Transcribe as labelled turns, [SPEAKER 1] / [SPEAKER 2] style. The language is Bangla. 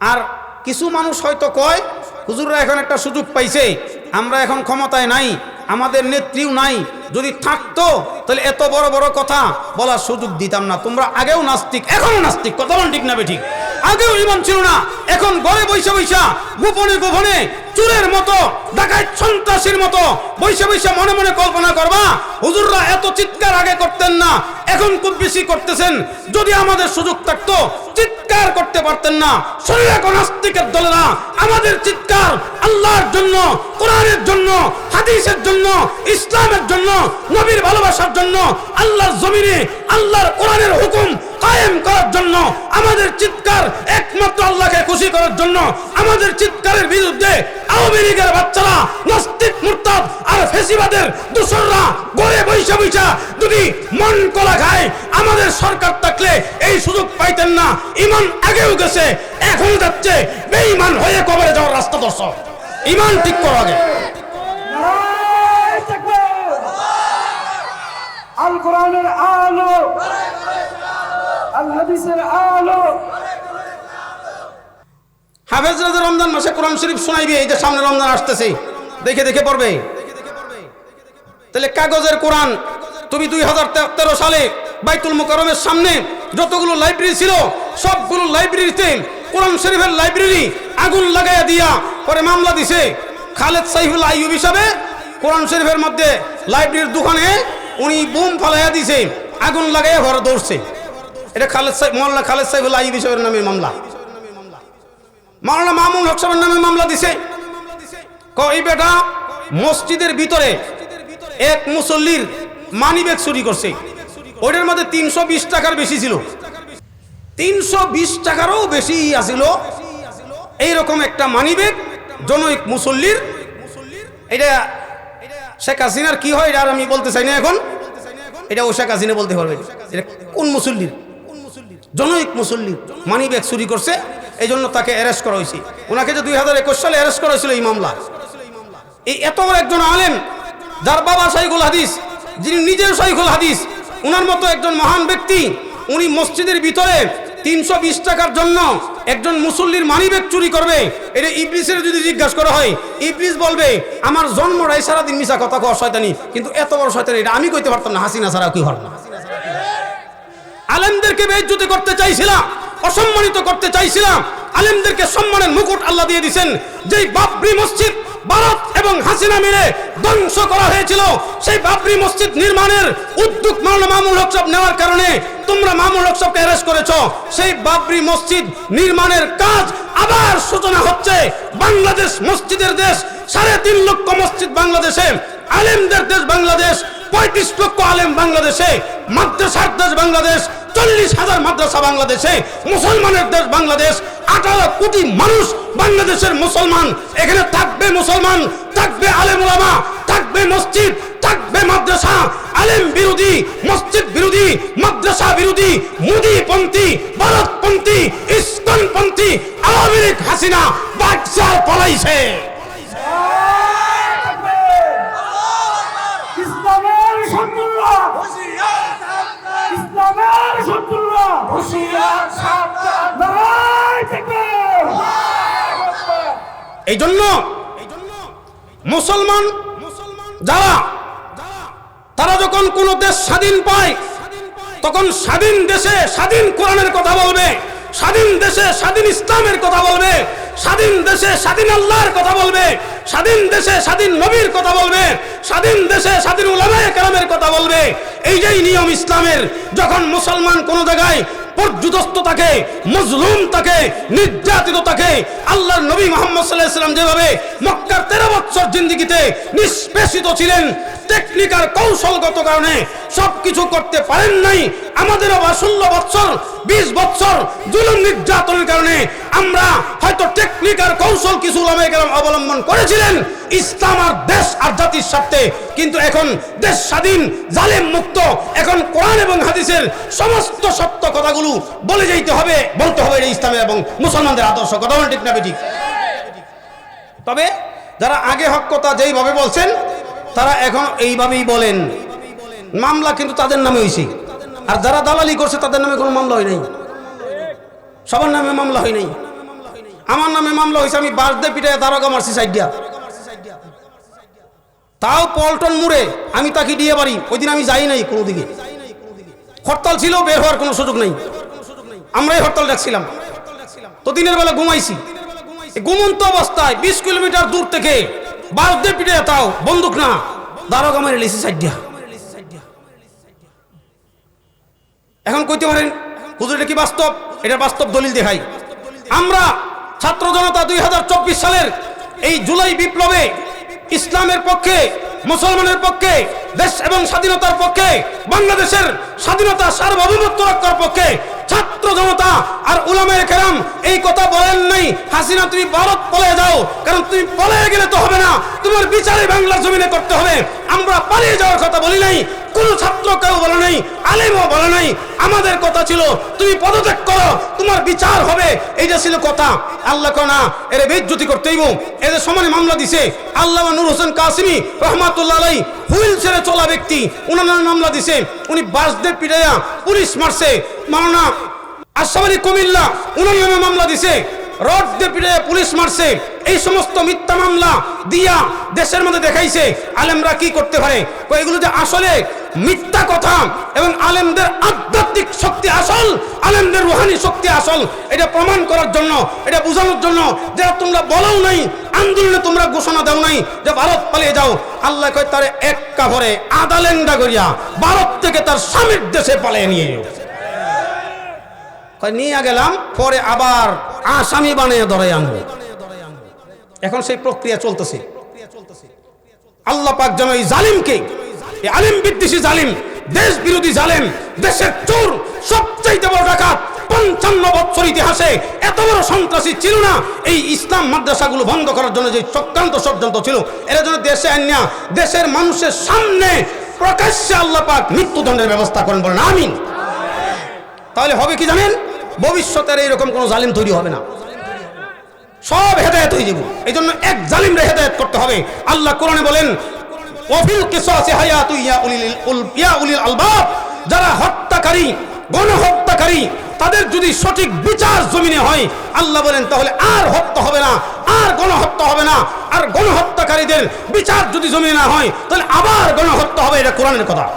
[SPEAKER 1] আর কিছু মানুষ হয়তো কয়, হুজুররা এখন একটা সুযোগ পাইছে। আমরা এখন ক্ষমতায় নাই, আমাদের নেত্রীও নাই। যদি থাকতো, তাহলে এত বড় বড় কথা বলার সুযোগ দিতাম না। তোমরা আগেও নাস্তিক এখনও নাস্তিক। কথা বলেন ঠিক না ঠিক? আগেও ইমান ছিল না, এখন ঘরে বৈশা বৈশা গোপনে গোপনে চুরের মতো, ডাকাত সন্ত্রাসীর মতো বৈশা বৈশা মনে মনে কল্পনা করবা, হুজুররা এত চিৎকার আগে করতেন না, এখন খুব বেশি করতেছেন। যদি আমাদের সুযোগ থাকতো চিৎকার করতে পারতেন না। শরীর এখন দলে দলেরা আমাদের চিৎকার আল্লাহর জন্য, কোরআনের জন্য, হাদিসের জন্য, ইসলামের জন্য, নবীর ভালোবাসার জন্য, আল্লাহর জমিনে, আল্লাহর কোরআনের হুকুম কায়েম করার জন্য, আমাদের চিৎকার একমাত্র আল্লাহকে খুশি করার জন্য, আমাদের চিৎকারের বিরুদ্ধে আওয়ামী লীগের বাচ্চারা, নাস্তিক, মুরতাদ আর ফেসিবাদের দূষররা গড়ে বৈশা বৈশা যদি মন কলা খায়, আমাদের সরকার থাকলে এই সুযোগ পাইতেন না। ইমান আগেও গেছে, এখন যাচ্ছে। বেঈমান হয়ে কবরে যাওয়ার রাস্তা দর্শক। ইমান ঠিক করো আগে।
[SPEAKER 2] আল কোরআনের আলো।
[SPEAKER 1] হাফেজরা যে রমজান মাসে কোরআন শরীফ শোনাইবে, এই যে সামনে রমজান আসতেছে। দেখে দেখে পড়বে। তাহলে কাগজের কোরআন, তুমি দুই হাজার তেরো সালে বাইতুল মুকারমের সামনে যতগুলো লাইব্রেরি ছিল, সবগুলো লাইব্রেরিতে কোরআন শরীফের লাইব্রেরি আগুন লাগাইয়া দিয়া পরে মামলা দিছে। খালেদ সাইফুল আইয়ুব হিসাবে কোরআন শরীফের মধ্যে লাইব্রেরির দোকানে উনি বুম ফালাইয়া দিছে, আগুন লাগাইয়া ঘরে দৌড়ছে। এটা খালেদ সাহেব মোল্লা খালেদ সাইফুল আইয়ুব হিসাবের নামের মামলা। মাওলানা মামুন হক সাহেবের নামে মামলা দিছে। ক এই বেটা মসজিদের ভিতরে এক মুসল্লির মানি ব্যাগ চুরি করছে। ওইটার মধ্যে তিনশো বিশ টাকার বেশি ছিল। তিনশো বিশ টাকারও বেশি আছিল। এইরকম একটা মানি ব্যাগ জনৈক মুসল্লির। এটা শেখ হাসিনার কি হয় এটা আর আমি বলতে চাই না এখন। এটা ও শেখ হাসিনা বলতে পারবে। এটা কোন মুসল্লির? জনৈক মুসল্লি মানি ব্যাগ চুরি করছে এই জন্য তাকে অ্যারেস্ট করা হয়েছে। ওনাকে যে দুই হাজার একুশ সালে অ্যারেস্ট করা হয়েছিল এই মামলা। এই এত বড় একজন আলেম, যার বাবা শাইখুল হাদিস, যিনি নিজেও শাইখুল হাদিস ওনার মতো একজন মহান ব্যক্তি, উনি মসজিদের ভিতরে তিনশো বিশ টাকার জন্য একজন মুসল্লির মানি ব্যাগ চুরি করবে। এটা ইবলিসের যদি জিজ্ঞাসা করা হয়, ইবলিস বলবে, আমার জন্ম জন্মটাই সারাদিন মিশা কথা কওয়া শয়তানি, কিন্তু এত বড় শয়তানি, এটা আমি কইতে পারতাম না, হাসিনা ছাড়া কি হল না। আলেমদেরকে বেজ্জতি করতে চাইছিলাম, অসম্মানিত করতে চাইছিলাম। আলেমদেরকে সম্মানের মুকুট আল্লাহ দিয়ে দিছেন। যেই বাবরি মসজিদ ভারত এবং হাসিনা মিলে ধ্বংস করা হয়েছিল, সেই বাবরি মসজিদ নির্মাণের উদ্যোগ মাওলানা মামুল হক সাহেব নেওয়ার কারণে তোমরা মামুল হক সাহেবকে অ্যারেস্ট করেছ। সেই বাবরি মসজিদ নির্মাণের কাজ আবার সূচনা হচ্ছে। বাংলাদেশ মসজিদের দেশ, সাড়ে তিন লক্ষ মসজিদ বাংলাদেশে, আলেমদের দেশ বাংলাদেশ, পঁয়ত্রিশ লক্ষ আলেম বাংলাদেশে, মাদ্রাসার দেশ বাংলাদেশ চল্লিশ হাজার মাদ্রাসা বাংলাদেশে, মুসলমানের দেশ বাংলাদেশ, আঠারো কোটি মানুষ বাংলাদেশের মুসলমান। এখানে থাকবে মুসলমান, থাকবে আলেম ওলামা থাকবে মসজিদ, থাকবে মাদ্রাসা। আলেম বিরোধী, মসজিদ বিরোধী, মাদ্রাসা বিরোধী, মোদীপন্থী, ভারতপন্থী, ইস্কনপন্থী, আওয়ামী লীগ, হাসিনা বাচ্চা পলাইছে। এই জন্য মুসলমান যারা, তারা যখন কোন দেশ স্বাধীন পায়, তখন স্বাধীন দেশে স্বাধীন কোরআনের কথা বলবে, স্বাধীন দেশে স্বাধীন ইসলামের কথা বলবে, স্বাধীন দেশে স্বাধীন আল্লাহর কথা বলবে, স্বাধীন দেশে স্বাধীন নবীর কথা বলবে স্বাধীন দেশে স্বাধীন উলামায়ে কেরামের কথা বলবে। এই যেই নিয়ম ইসলামের, যখন মুসলমান কোন জায়গায় পর্যুদস্ত থাকে, মজলুম থাকে, নির্যাতিত থাকে, আল্লাহর নবী মোহাম্মদ সাল্লাহ সাল্লাম যেভাবে মক্কার তেরো বছর জিন্দিগিতে নিষ্পেষিত ছিলেন টেকনিকার কৌশলগত কারণে সবকিছু করতে পারেন নাই, আমাদেরও বা ষোলো বছর বিশ বছর জুলুম নির্যাতনের কারণে আমরা হয়তো টেকনিকার কৌশল কিছু অবলম্বন করেছিলেন। ইসলাম আর দেশ আর জাতির স্বার্থে। কিন্তু এখন দেশ স্বাধীন, জালেম মুক্ত। এখন কোরআন এবং হাদিসের সমস্ত সত্য কথাগুলো বলে যেতে হবে, বলতে হবে এটা ইসলামের এবং মুসলমানদের আদর্শ কথা, বলেন ঠিক না ঠিক তবে যারা আগে হক কথা যেইভাবে বলছেন, তারা এখন এইভাবেই বলেন। মামলা কিন্তু তাদের নামে হয়েছে আর যারা দালালি করছে, তাদের নামে কোনো মামলা হয় নাই। সবার নামে মামলা হয় নাই। আমার নামে মামলা হয়েছে, আমি বাসদে পিটায় দারোগা মারছি সাইড দিয়া। তাও পল্টন মুড়ে আমি তাকে দিয়ে পারি ওই আমি যাই নাই কোনো দিকে হরতাল ছিল, বের হওয়ার কোনো সুযোগ নেই। আমরাই হরতাল ডাকছিলাম। তো দিনের বেলা ঘুমাইছি। ঘুমন্ত অবস্থায় বিশ কিলোমিটার দূর থেকে বাসদে পিটে তাও বন্দুক না, দারোগা মেরে লিসি সাইড দিয়া। এখন কইতে পারেন, হুজুর, এটা কি বাস্তব? এটা বাস্তব দলিল দেখাই। আমরা ছাত্র জনতা দুই হাজার চব্বিশ সালের এই জুলাই বিপ্লবে ইসলামের পক্ষে, মুসলমানের পক্ষে, দেশ এবং স্বাধীনতার পক্ষে, বাংলাদেশের স্বাধীনতা সার্বভৌমত্ব রক্ষার পক্ষে ছাত্র জনতা আর উলামায়ে কেরাম এই কথা বলেন নাই, হাসিনা, তুমি ভারত পলে যাও, কারণ তুমি পলে গেলে তো হবে না, তোমার বিচারে বাংলার জমিনে করতে হবে, আমরা পালিয়ে যাওয়ার কথা বলি নাই কোন ছাত্র কেউ বলে নাই, আলেমও বলে নাই। আমাদের কথা ছিল, তুমি পদত্যাগ করো, তোমার বিচার হবে। এইটা ছিল কথা। আল্লাহ কনা এর বেজ্জতি করতেইব এদের সমানে মামলা দিছে। আল্লাহ নূর হোসেন কাসিমি রহমাতুল্লাহ আলাই হুইল ছেড়ে চলা ব্যক্তি, উনার মামলা দিছে। উনি বাসদের পিটাইয়া পুলিশ মারছে। মাওনা আশাবাড়ি কুমিল্লা, উনার নামে মামলা দিছে। রড দিয়ে পিটে পুলিশ মারছে। এই সমস্ত মিথ্যা মামলা দিয়া দেশের মধ্যে দেখাইছে। আলেমরা কি করতে পারে? এগুলো যে আসলে মিথ্যা কথা এবং আলেমদের আধ্যাত্মিক শক্তি আসল, আলেমদের রুহানি শক্তি আসল। এটা প্রমাণ করার জন্য, এটা বোঝানোর জন্য যে তোমরা বলাও নাই, আন্দোলনে তোমরা ঘোষণা দাও নাই যে ভারত পালিয়ে যাও। আল্লাহ কয়, তার এক কাভরে আদালেন্ডা করিয়া ভারত থেকে তার স্বামীর দেশে পালিয়ে নিয়ে নিয়ে গেলাম, পরে আবার আসামি বানিয়ে ধরে আনব। এখন সেই প্রক্রিয়া চলতেছে। আল্লাহ পাক যেন এই জালিমকে আলিম বিদ্বেষী জালিম দেশ বিরোধী জালিম, দেশের চোর, সবচাইতে বড় ডাকাত পঞ্চান্ন বছর ইতিহাসে এত বড় সন্ত্রাসী ছিল না। এই ইসলাম মাদ্রাসাগুলো বন্ধ করার জন্য যে চক্রান্ত ষড়যন্ত্র ছিল, এরা যেন দেশে আনিয়া দেশের মানুষের সামনে প্রকাশ্যে আল্লাহ পাক মৃত্যুদণ্ডের ব্যবস্থা করেন বলেন, আমিন। তাহলে হবে কি জানেন? ভবিষ্যতের এইরকম কোনো জালিম তৈরি হবে না। সব হেদায়ত হয়ে যাব। এই জন্য এক জালিমরে হেদায়ত করতে হবে। আল্লাহ কোরআনে বলেন ওফিল কিসাসি হায়াতু ইয়া উলিল উল- ইয়া উলিল আলবাব, যারা হত্যাকারী, গণহত্যাকারী, তাদের যদি সঠিক বিচার জমিনে হয়, আল্লাহ বলেন, তাহলে আর হত্যা হবে না, আর গণহত্যা হবে না। আর গণহত্যাকারীদের বিচার যদি জমিনে না হয়, তাহলে আবার গণহত্যা হবে, এটা কোরআনের কথা।